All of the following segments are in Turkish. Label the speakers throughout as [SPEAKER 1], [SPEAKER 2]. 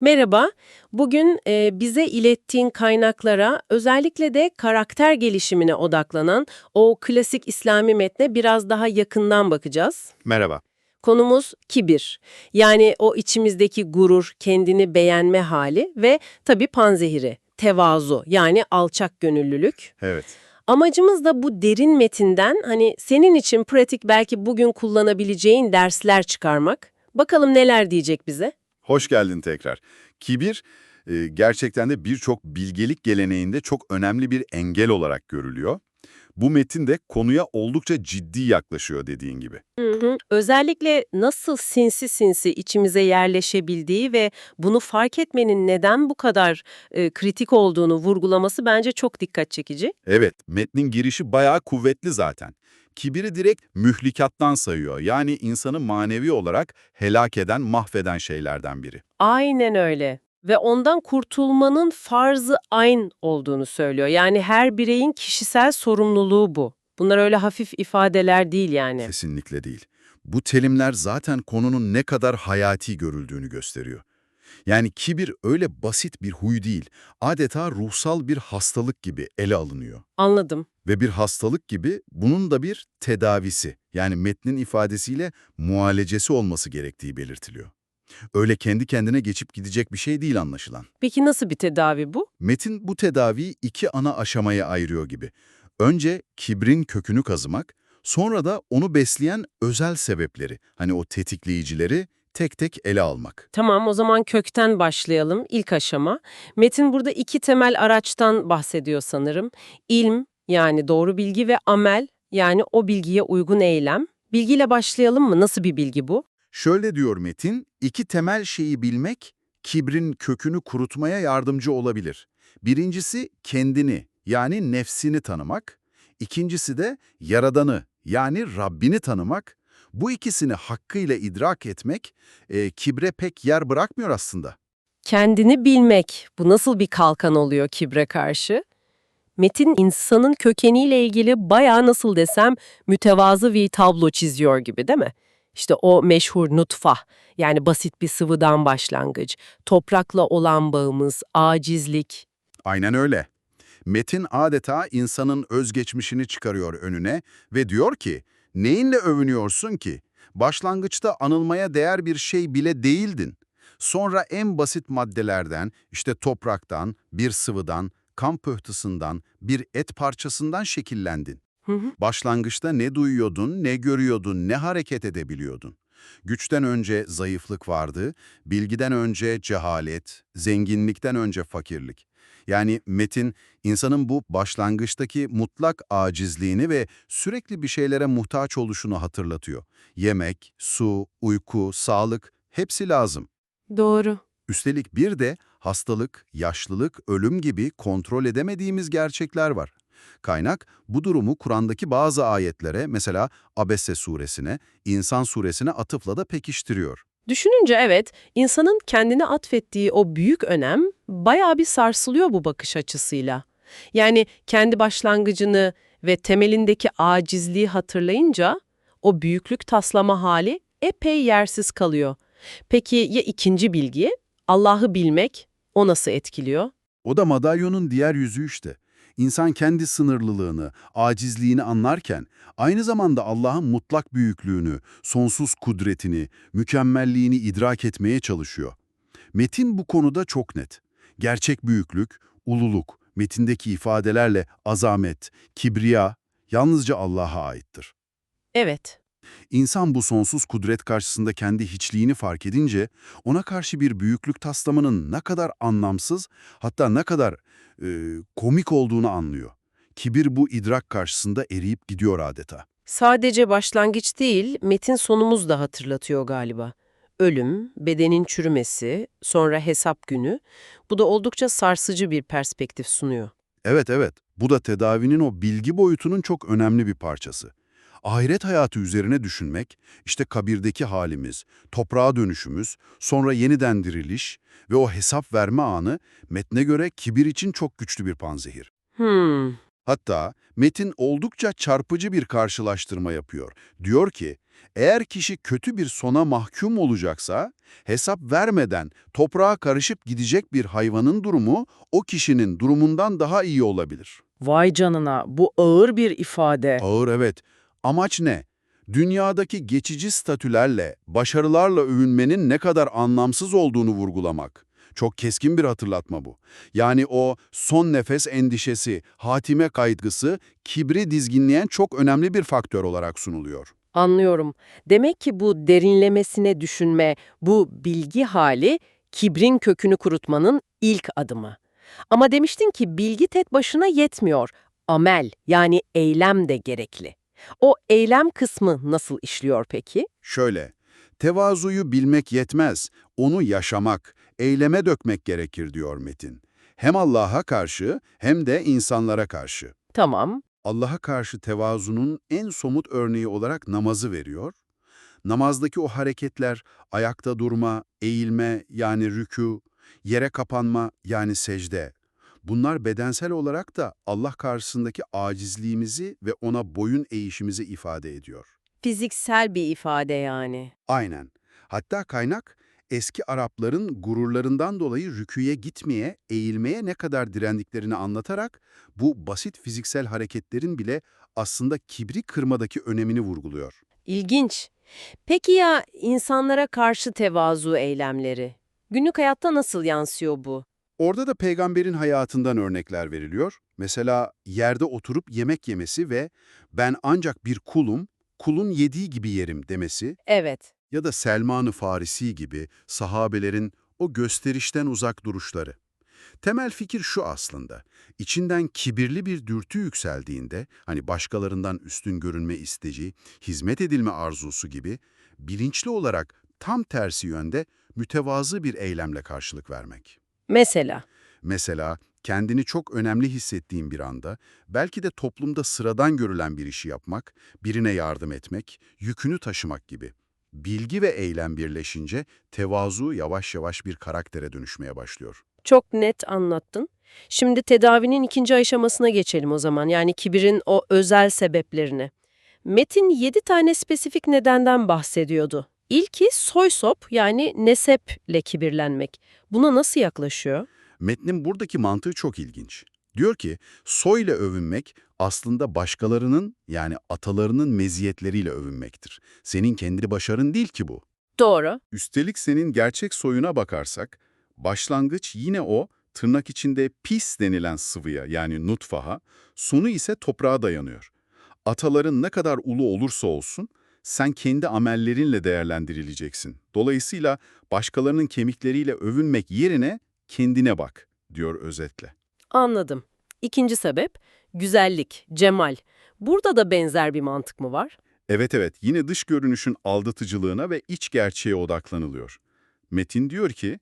[SPEAKER 1] Merhaba, bugün e, bize ilettiğin kaynaklara özellikle de karakter gelişimine odaklanan o klasik İslami metne biraz daha yakından bakacağız.
[SPEAKER 2] Merhaba.
[SPEAKER 1] Konumuz kibir, yani o içimizdeki gurur, kendini beğenme hali ve tabii panzehiri, tevazu yani alçak gönüllülük.
[SPEAKER 2] Evet.
[SPEAKER 1] Amacımız da bu derin metinden hani senin için pratik belki bugün kullanabileceğin dersler çıkarmak. Bakalım neler diyecek bize?
[SPEAKER 2] Hoş geldin tekrar. Kibir e, gerçekten de birçok bilgelik geleneğinde çok önemli bir engel olarak görülüyor. Bu metin de konuya oldukça ciddi yaklaşıyor dediğin gibi.
[SPEAKER 1] Hı hı. Özellikle nasıl sinsi sinsi içimize yerleşebildiği ve bunu fark etmenin neden bu kadar e, kritik olduğunu vurgulaması bence çok dikkat çekici.
[SPEAKER 2] Evet, metnin girişi bayağı kuvvetli zaten. Kibiri direkt mühlikattan sayıyor. Yani insanı manevi olarak helak eden, mahveden şeylerden biri.
[SPEAKER 1] Aynen öyle. Ve ondan kurtulmanın farzı ayn olduğunu söylüyor. Yani her bireyin kişisel sorumluluğu bu. Bunlar öyle hafif ifadeler değil yani.
[SPEAKER 2] Kesinlikle değil. Bu terimler zaten konunun ne kadar hayati görüldüğünü gösteriyor. Yani kibir öyle basit bir huy değil, adeta ruhsal bir hastalık gibi ele alınıyor.
[SPEAKER 1] Anladım.
[SPEAKER 2] Ve bir hastalık gibi bunun da bir tedavisi, yani metnin ifadesiyle mualecesi olması gerektiği belirtiliyor. Öyle kendi kendine geçip gidecek bir şey değil anlaşılan.
[SPEAKER 1] Peki nasıl bir tedavi bu?
[SPEAKER 2] Metin bu tedaviyi iki ana aşamaya ayırıyor gibi. Önce kibrin kökünü kazımak, sonra da onu besleyen özel sebepleri, hani o tetikleyicileri tek tek ele almak.
[SPEAKER 1] Tamam o zaman kökten başlayalım. İlk aşama. Metin burada iki temel araçtan bahsediyor sanırım. İlm yani doğru bilgi ve amel yani o bilgiye uygun eylem. Bilgiyle başlayalım mı? Nasıl bir bilgi bu?
[SPEAKER 2] Şöyle diyor Metin, iki temel şeyi bilmek, kibrin kökünü kurutmaya yardımcı olabilir. Birincisi kendini, yani nefsini tanımak. İkincisi de Yaradan'ı, yani Rabbini tanımak. Bu ikisini hakkıyla idrak etmek, e, kibre pek yer bırakmıyor aslında.
[SPEAKER 1] Kendini bilmek. Bu nasıl bir kalkan oluyor kibre karşı? Metin insanın kökeniyle ilgili bayağı nasıl desem mütevazı bir tablo çiziyor gibi değil mi? İşte o meşhur nutfah yani basit bir sıvıdan başlangıç, toprakla olan bağımız, acizlik.
[SPEAKER 2] Aynen öyle. Metin adeta insanın özgeçmişini çıkarıyor önüne ve diyor ki, neyinle övünüyorsun ki? Başlangıçta anılmaya değer bir şey bile değildin. Sonra en basit maddelerden, işte topraktan, bir sıvıdan, kan pıhtısından, bir et parçasından şekillendin.
[SPEAKER 1] Hı hı.
[SPEAKER 2] Başlangıçta ne duyuyordun, ne görüyordun, ne hareket edebiliyordun. Güçten önce zayıflık vardı, bilgiden önce cehalet, zenginlikten önce fakirlik. Yani metin, insanın bu başlangıçtaki mutlak acizliğini ve sürekli bir şeylere muhtaç oluşunu hatırlatıyor. Yemek, su, uyku, sağlık hepsi lazım.
[SPEAKER 1] Doğru.
[SPEAKER 2] Üstelik bir de hastalık, yaşlılık, ölüm gibi kontrol edemediğimiz gerçekler var. Kaynak bu durumu Kur'an'daki bazı ayetlere mesela Abese suresine, İnsan suresine atıfla da pekiştiriyor.
[SPEAKER 1] Düşününce evet, insanın kendine atfettiği o büyük önem bayağı bir sarsılıyor bu bakış açısıyla. Yani kendi başlangıcını ve temelindeki acizliği hatırlayınca o büyüklük taslama hali epey yersiz kalıyor. Peki ya ikinci bilgi? Allah'ı bilmek, o nasıl etkiliyor?
[SPEAKER 2] O da madalyonun diğer yüzü işte. İnsan kendi sınırlılığını, acizliğini anlarken aynı zamanda Allah'ın mutlak büyüklüğünü, sonsuz kudretini, mükemmelliğini idrak etmeye çalışıyor. Metin bu konuda çok net. Gerçek büyüklük, ululuk, metindeki ifadelerle azamet, kibriya yalnızca Allah'a aittir.
[SPEAKER 1] Evet,
[SPEAKER 2] İnsan bu sonsuz kudret karşısında kendi hiçliğini fark edince ona karşı bir büyüklük taslamanın ne kadar anlamsız hatta ne kadar e, komik olduğunu anlıyor. Kibir bu idrak karşısında eriyip gidiyor adeta.
[SPEAKER 1] sadece başlangıç değil, metin sonumuz da hatırlatıyor galiba. Ölüm, bedenin çürümesi, sonra hesap günü, bu da oldukça sarsıcı bir perspektif sunuyor.
[SPEAKER 2] Evet evet bu da tedavinin o bilgi boyutunun çok önemli bir parçası. Ahiret hayatı üzerine düşünmek, işte kabirdeki halimiz, toprağa dönüşümüz, sonra yeniden diriliş ve o hesap verme anı metne göre kibir için çok güçlü bir panzehir.
[SPEAKER 1] Hmm,
[SPEAKER 2] Hatta metin oldukça çarpıcı bir karşılaştırma yapıyor. Diyor ki, Eğer kişi kötü bir sona mahkum olacaksa, hesap vermeden toprağa karışıp gidecek bir hayvanın durumu o kişinin durumundan daha iyi olabilir.
[SPEAKER 3] Vay canına, bu ağır bir ifade.
[SPEAKER 2] Ağır evet. Amaç ne? Dünyadaki geçici statülerle, başarılarla övünmenin ne kadar anlamsız olduğunu vurgulamak. Çok keskin bir hatırlatma bu. Yani o son nefes endişesi, hatime kaygısı, kibri dizginleyen çok önemli bir faktör olarak sunuluyor.
[SPEAKER 1] Anlıyorum. Demek ki bu derinlemesine düşünme, bu bilgi hali kibrin kökünü kurutmanın ilk adımı. Ama demiştin ki bilgi tek başına yetmiyor. Amel yani eylem de gerekli. O eylem kısmı nasıl işliyor peki?
[SPEAKER 2] Şöyle, tevazuyu bilmek yetmez, onu yaşamak, eyleme dökmek gerekir diyor Metin. Hem Allah'a karşı hem de insanlara karşı.
[SPEAKER 1] Tamam,
[SPEAKER 2] Allah'a karşı tevazunun en somut örneği olarak namazı veriyor. Namazdaki o hareketler, ayakta durma, eğilme yani rükû, yere kapanma yani secde. Bunlar bedensel olarak da Allah karşısındaki acizliğimizi ve ona boyun eğişimizi ifade ediyor.
[SPEAKER 1] fiziksel bir ifade yani.
[SPEAKER 2] Aynen. Hatta kaynak eski Arapların gururlarından dolayı rüküye gitmeye, eğilmeye ne kadar direndiklerini anlatarak bu basit fiziksel hareketlerin bile aslında kibri kırmadaki önemini vurguluyor.
[SPEAKER 1] İlginç. Peki ya insanlara karşı tevazu eylemleri? Günlük hayatta nasıl yansıyor bu?
[SPEAKER 2] Orada da peygamberin hayatından örnekler veriliyor. Mesela yerde oturup yemek yemesi ve ben ancak bir kulum, kulun yediği gibi yerim demesi
[SPEAKER 1] Evet.
[SPEAKER 2] Ya da Selman-ı Farisi gibi sahabelerin o gösterişten uzak duruşları. Temel fikir şu aslında, içinden kibirli bir dürtü yükseldiğinde, hani başkalarından üstün görünme isteci, hizmet edilme arzusu gibi, bilinçli olarak tam tersi yönde mütevazı bir eylemle karşılık vermek.
[SPEAKER 1] Mesela?
[SPEAKER 2] Mesela kendini çok önemli hissettiğin bir anda, belki de toplumda sıradan görülen bir işi yapmak, birine yardım etmek, yükünü taşımak gibi. Bilgi ve eylem birleşince tevazu yavaş yavaş bir karaktere dönüşmeye başlıyor.
[SPEAKER 1] Çok net anlattın. Şimdi tedavinin ikinci aşamasına geçelim o zaman. Yani kibirin o özel sebeplerini. Metin 7 tane spesifik nedenden bahsediyordu. İlki soy sop yani neseple kibirlenmek. Buna nasıl yaklaşıyor?
[SPEAKER 2] Metnin buradaki mantığı çok ilginç. Diyor ki, soyla övünmek aslında başkalarının yani atalarının meziyetleriyle övünmektir. Senin kendi başarın değil ki bu.
[SPEAKER 1] Doğru.
[SPEAKER 2] Üstelik senin gerçek soyuna bakarsak, başlangıç yine o tırnak içinde pis denilen sıvıya yani nutfaha, sonu ise toprağa dayanıyor. Ataların ne kadar ulu olursa olsun, sen kendi amellerinle değerlendirileceksin. Dolayısıyla başkalarının kemikleriyle övünmek yerine kendine bak, diyor özetle.
[SPEAKER 1] Anladım. İkinci sebep güzellik, cemal. Burada da benzer bir mantık mı var?
[SPEAKER 2] Evet evet, yine dış görünüşün aldatıcılığına ve iç gerçeğe odaklanılıyor. Metin diyor ki,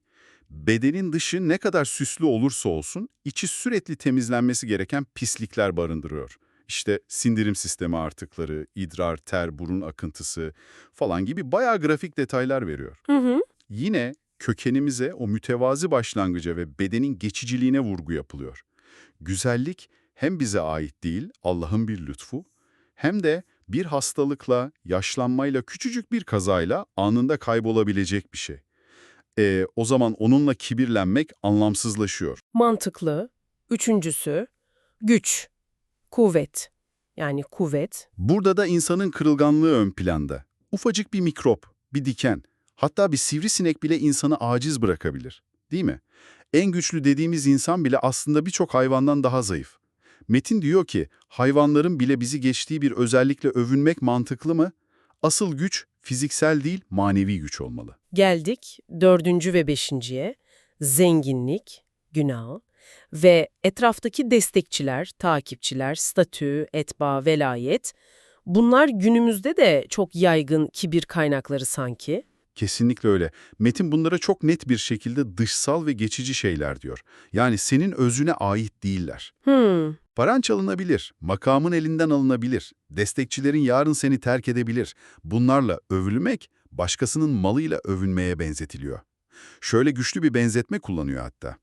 [SPEAKER 2] bedenin dışı ne kadar süslü olursa olsun, içi sürekli temizlenmesi gereken pislikler barındırıyor. İşte sindirim sistemi artıkları, idrar, ter, burun akıntısı falan gibi bayağı grafik detaylar veriyor.
[SPEAKER 1] Hı hı.
[SPEAKER 2] Yine kökenimize, o mütevazi başlangıca ve bedenin geçiciliğine vurgu yapılıyor. Güzellik hem bize ait değil, Allah'ın bir lütfu, hem de bir hastalıkla, yaşlanmayla, küçücük bir kazayla anında kaybolabilecek bir şey. Ee, o zaman onunla kibirlenmek anlamsızlaşıyor.
[SPEAKER 1] Mantıklı. Üçüncüsü güç, kuvvet. Yani kuvvet.
[SPEAKER 2] Burada da insanın kırılganlığı ön planda. Ufacık bir mikrop, bir diken, hatta bir sivrisinek bile insanı aciz bırakabilir. Değil mi? En güçlü dediğimiz insan bile aslında birçok hayvandan daha zayıf. Metin diyor ki, hayvanların bile bizi geçtiği bir özellikle övünmek mantıklı mı? Asıl güç fiziksel değil, manevi güç olmalı.
[SPEAKER 1] Geldik dördüncü ve beşinciye. Zenginlik, günah ve etraftaki destekçiler, takipçiler, statü, etba, velayet. Bunlar günümüzde de çok yaygın kibir kaynakları sanki.
[SPEAKER 2] Kesinlikle öyle. Metin bunlara çok net bir şekilde dışsal ve geçici şeyler diyor. Yani senin özüne ait değiller.
[SPEAKER 1] Hmm,
[SPEAKER 2] Paran çalınabilir, makamın elinden alınabilir, destekçilerin yarın seni terk edebilir. Bunlarla övülmek, başkasının malıyla övünmeye benzetiliyor. Şöyle güçlü bir benzetme kullanıyor hatta.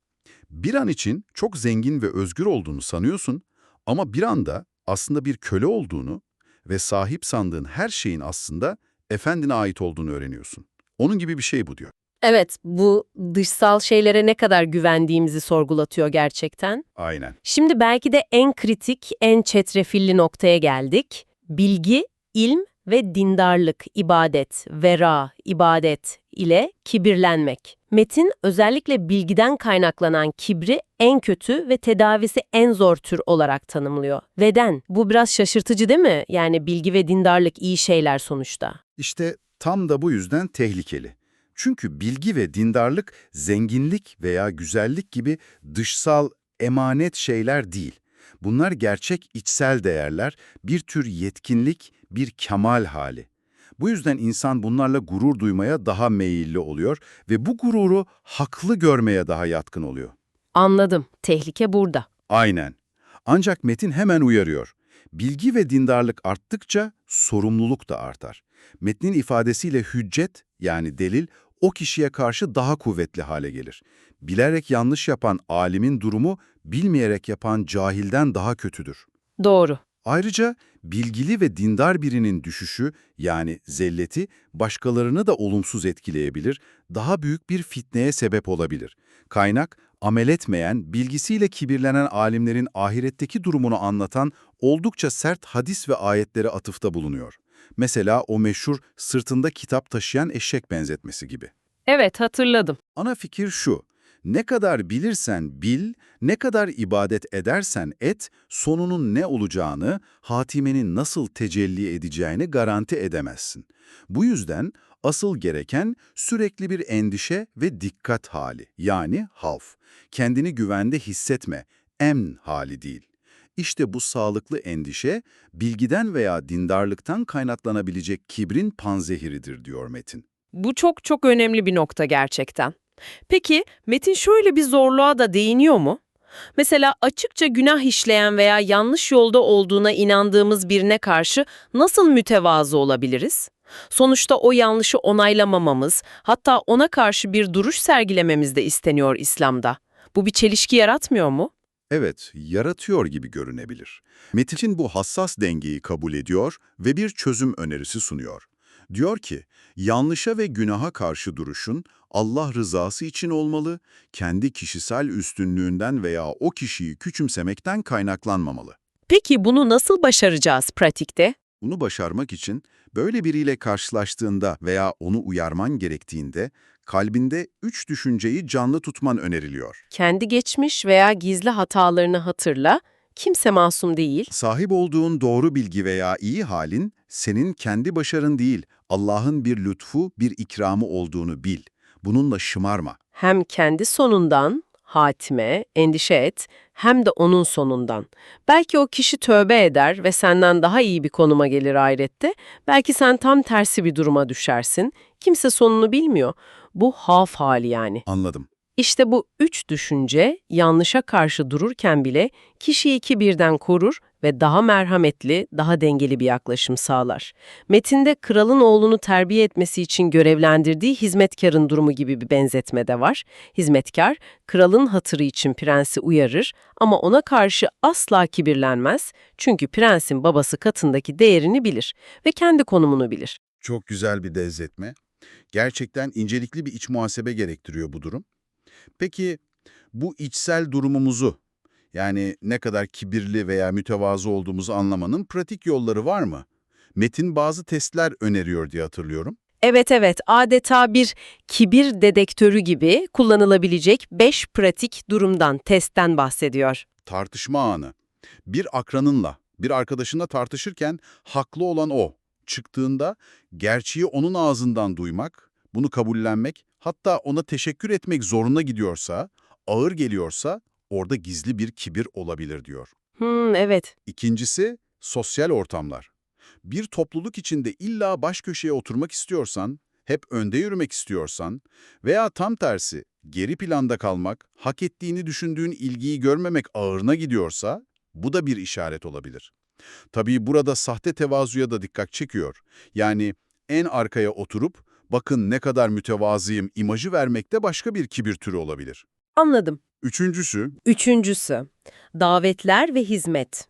[SPEAKER 2] Bir an için çok zengin ve özgür olduğunu sanıyorsun ama bir anda aslında bir köle olduğunu ve sahip sandığın her şeyin aslında efendine ait olduğunu öğreniyorsun. Onun gibi bir şey bu diyor.
[SPEAKER 1] Evet, bu dışsal şeylere ne kadar güvendiğimizi sorgulatıyor gerçekten.
[SPEAKER 2] Aynen.
[SPEAKER 1] Şimdi belki de en kritik, en çetrefilli noktaya geldik. Bilgi, ilm ve dindarlık, ibadet, vera, ibadet ile kibirlenmek. Metin özellikle bilgiden kaynaklanan kibri en kötü ve tedavisi en zor tür olarak tanımlıyor. Veden, bu biraz şaşırtıcı değil mi? Yani bilgi ve dindarlık iyi şeyler sonuçta.
[SPEAKER 2] İşte tam da bu yüzden tehlikeli. Çünkü bilgi ve dindarlık zenginlik veya güzellik gibi dışsal emanet şeyler değil. Bunlar gerçek içsel değerler, bir tür yetkinlik, bir kemal hali. Bu yüzden insan bunlarla gurur duymaya daha meyilli oluyor ve bu gururu haklı görmeye daha yatkın oluyor.
[SPEAKER 1] Anladım, tehlike burada.
[SPEAKER 2] Aynen. Ancak Metin hemen uyarıyor. Bilgi ve dindarlık arttıkça sorumluluk da artar. Metnin ifadesiyle hüccet yani delil o kişiye karşı daha kuvvetli hale gelir. Bilerek yanlış yapan alimin durumu bilmeyerek yapan cahilden daha kötüdür.
[SPEAKER 1] Doğru.
[SPEAKER 2] Ayrıca bilgili ve dindar birinin düşüşü yani zelleti başkalarını da olumsuz etkileyebilir, daha büyük bir fitneye sebep olabilir. Kaynak, amel etmeyen, bilgisiyle kibirlenen alimlerin ahiretteki durumunu anlatan oldukça sert hadis ve ayetlere atıfta bulunuyor. Mesela o meşhur sırtında kitap taşıyan eşek benzetmesi gibi.
[SPEAKER 1] Evet, hatırladım.
[SPEAKER 2] Ana fikir şu, ne kadar bilirsen bil, ne kadar ibadet edersen et, sonunun ne olacağını, hatimenin nasıl tecelli edeceğini garanti edemezsin. Bu yüzden asıl gereken sürekli bir endişe ve dikkat hali, yani havf. Kendini güvende hissetme, emn hali değil. İşte bu sağlıklı endişe, bilgiden veya dindarlıktan kaynaklanabilecek kibrin panzehiridir diyor Metin.
[SPEAKER 1] Bu çok çok önemli bir nokta gerçekten. Peki Metin şöyle bir zorluğa da değiniyor mu? Mesela açıkça günah işleyen veya yanlış yolda olduğuna inandığımız birine karşı nasıl mütevazı olabiliriz? Sonuçta o yanlışı onaylamamamız, hatta ona karşı bir duruş sergilememiz de isteniyor İslam'da. Bu bir çelişki yaratmıyor mu?
[SPEAKER 2] Evet, yaratıyor gibi görünebilir. Metin bu hassas dengeyi kabul ediyor ve bir çözüm önerisi sunuyor. Diyor ki, yanlışa ve günaha karşı duruşun Allah rızası için olmalı, kendi kişisel üstünlüğünden veya o kişiyi küçümsemekten kaynaklanmamalı.
[SPEAKER 1] Peki bunu nasıl başaracağız pratikte?
[SPEAKER 2] Bunu başarmak için böyle biriyle karşılaştığında veya onu uyarman gerektiğinde kalbinde üç düşünceyi canlı tutman öneriliyor.
[SPEAKER 1] Kendi geçmiş veya gizli hatalarını hatırla, kimse masum değil.
[SPEAKER 2] Sahip olduğun doğru bilgi veya iyi halin senin kendi başarın değil, Allah'ın bir lütfu, bir ikramı olduğunu bil. Bununla şımarma.
[SPEAKER 1] Hem kendi sonundan, hatime, endişe et, hem de onun sonundan. Belki o kişi tövbe eder ve senden daha iyi bir konuma gelir ahirette. Belki sen tam tersi bir duruma düşersin. Kimse sonunu bilmiyor. Bu haf hali yani.
[SPEAKER 2] Anladım.
[SPEAKER 1] İşte bu üç düşünce yanlışa karşı dururken bile kişiyi kibirden korur ve daha merhametli, daha dengeli bir yaklaşım sağlar. Metinde kralın oğlunu terbiye etmesi için görevlendirdiği hizmetkarın durumu gibi bir benzetme de var. Hizmetkar, kralın hatırı için prensi uyarır ama ona karşı asla kibirlenmez çünkü prensin babası katındaki değerini bilir ve kendi konumunu bilir.
[SPEAKER 2] Çok güzel bir benzetme. Gerçekten incelikli bir iç muhasebe gerektiriyor bu durum. Peki bu içsel durumumuzu, yani ne kadar kibirli veya mütevazı olduğumuzu anlamanın pratik yolları var mı? Metin bazı testler öneriyor diye hatırlıyorum.
[SPEAKER 1] Evet evet, adeta bir kibir dedektörü gibi kullanılabilecek 5 pratik durumdan, testten bahsediyor.
[SPEAKER 2] Tartışma anı. Bir akranınla, bir arkadaşınla tartışırken haklı olan o. Çıktığında gerçeği onun ağzından duymak, bunu kabullenmek, hatta ona teşekkür etmek zoruna gidiyorsa, ağır geliyorsa orada gizli bir kibir olabilir diyor.
[SPEAKER 1] Hmm, evet.
[SPEAKER 2] İkincisi sosyal ortamlar. Bir topluluk içinde illa baş köşeye oturmak istiyorsan, hep önde yürümek istiyorsan veya tam tersi geri planda kalmak, hak ettiğini düşündüğün ilgiyi görmemek ağırına gidiyorsa bu da bir işaret olabilir. Tabii burada sahte tevazuya da dikkat çekiyor. Yani en arkaya oturup bakın ne kadar mütevazıyım imajı vermek de başka bir kibir türü olabilir.
[SPEAKER 1] Anladım.
[SPEAKER 2] Üçüncüsü
[SPEAKER 1] Üçüncüsü, davetler ve hizmet.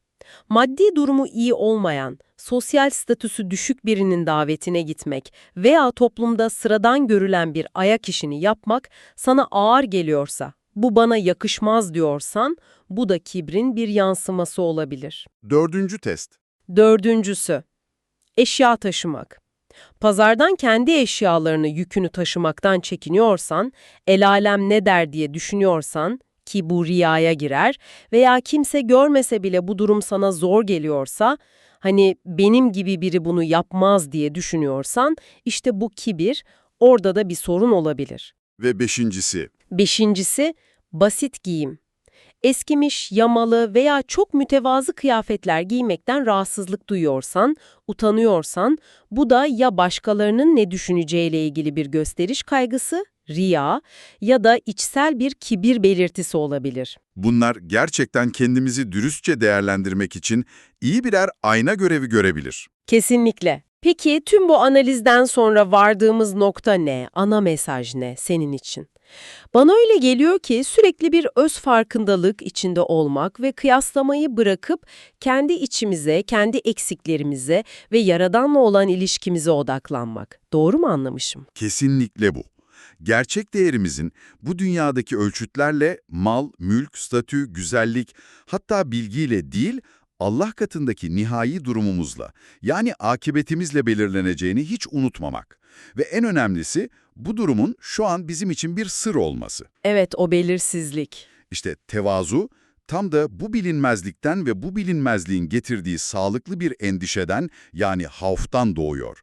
[SPEAKER 1] Maddi durumu iyi olmayan, sosyal statüsü düşük birinin davetine gitmek veya toplumda sıradan görülen bir ayak işini yapmak sana ağır geliyorsa, bu bana yakışmaz diyorsan, bu da kibrin bir yansıması olabilir.
[SPEAKER 2] Dördüncü test.
[SPEAKER 1] Dördüncüsü, eşya taşımak. Pazardan kendi eşyalarını, yükünü taşımaktan çekiniyorsan, el alem ne der diye düşünüyorsan ki bu riyaya girer veya kimse görmese bile bu durum sana zor geliyorsa, hani benim gibi biri bunu yapmaz diye düşünüyorsan, işte bu kibir, orada da bir sorun olabilir.
[SPEAKER 2] Ve beşincisi.
[SPEAKER 1] Beşincisi, basit giyim. Eskimiş, yamalı veya çok mütevazı kıyafetler giymekten rahatsızlık duyuyorsan, utanıyorsan, bu da ya başkalarının ne düşüneceğiyle ilgili bir gösteriş kaygısı, riya ya da içsel bir kibir belirtisi olabilir.
[SPEAKER 2] Bunlar gerçekten kendimizi dürüstçe değerlendirmek için iyi birer ayna görevi görebilir.
[SPEAKER 1] Kesinlikle. Peki tüm bu analizden sonra vardığımız nokta ne? Ana mesaj ne senin için? Bana öyle geliyor ki sürekli bir öz farkındalık içinde olmak ve kıyaslamayı bırakıp kendi içimize, kendi eksiklerimize ve Yaradan'la olan ilişkimize odaklanmak. Doğru mu anlamışım?
[SPEAKER 2] Kesinlikle bu. Gerçek değerimizin bu dünyadaki ölçütlerle mal, mülk, statü, güzellik, hatta bilgiyle değil, Allah katındaki nihai durumumuzla, yani akıbetimizle belirleneceğini hiç unutmamak. Ve en önemlisi bu durumun şu an bizim için bir sır olması.
[SPEAKER 1] Evet, o belirsizlik.
[SPEAKER 2] İşte tevazu tam da bu bilinmezlikten ve bu bilinmezliğin getirdiği sağlıklı bir endişeden yani havftan doğuyor.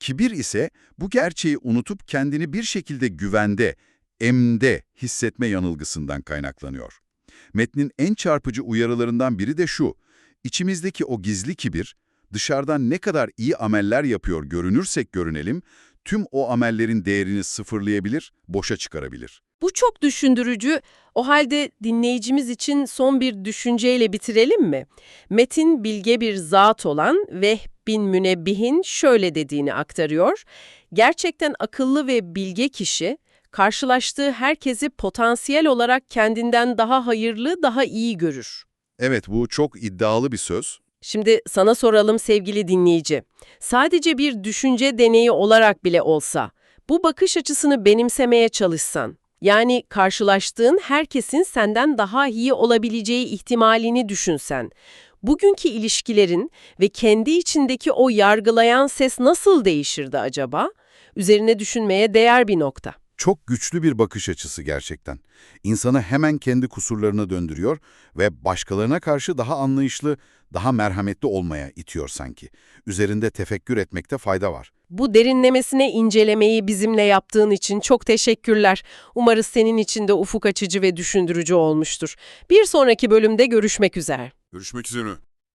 [SPEAKER 2] Kibir ise bu gerçeği unutup kendini bir şekilde güvende, emde hissetme yanılgısından kaynaklanıyor. Metnin en çarpıcı uyarılarından biri de şu, içimizdeki o gizli kibir, dışarıdan ne kadar iyi ameller yapıyor görünürsek görünelim, tüm o amellerin değerini sıfırlayabilir, boşa çıkarabilir.
[SPEAKER 1] Bu çok düşündürücü. O halde dinleyicimiz için son bir düşünceyle bitirelim mi? Metin bilge bir zat olan Vehb bin Münebbihin şöyle dediğini aktarıyor. Gerçekten akıllı ve bilge kişi, karşılaştığı herkesi potansiyel olarak kendinden daha hayırlı, daha iyi görür.
[SPEAKER 2] Evet, bu çok iddialı bir söz.
[SPEAKER 1] Şimdi sana soralım sevgili dinleyici. Sadece bir düşünce deneyi olarak bile olsa, bu bakış açısını benimsemeye çalışsan, yani karşılaştığın herkesin senden daha iyi olabileceği ihtimalini düşünsen, bugünkü ilişkilerin ve kendi içindeki o yargılayan ses nasıl değişirdi acaba? Üzerine düşünmeye değer bir nokta.
[SPEAKER 2] Çok güçlü bir bakış açısı gerçekten. İnsanı hemen kendi kusurlarına döndürüyor ve başkalarına karşı daha anlayışlı, daha merhametli olmaya itiyor sanki. Üzerinde tefekkür etmekte fayda var.
[SPEAKER 1] Bu derinlemesine incelemeyi bizimle yaptığın için çok teşekkürler. Umarız senin için de ufuk açıcı ve düşündürücü olmuştur. Bir sonraki bölümde görüşmek üzere.
[SPEAKER 2] Görüşmek üzere.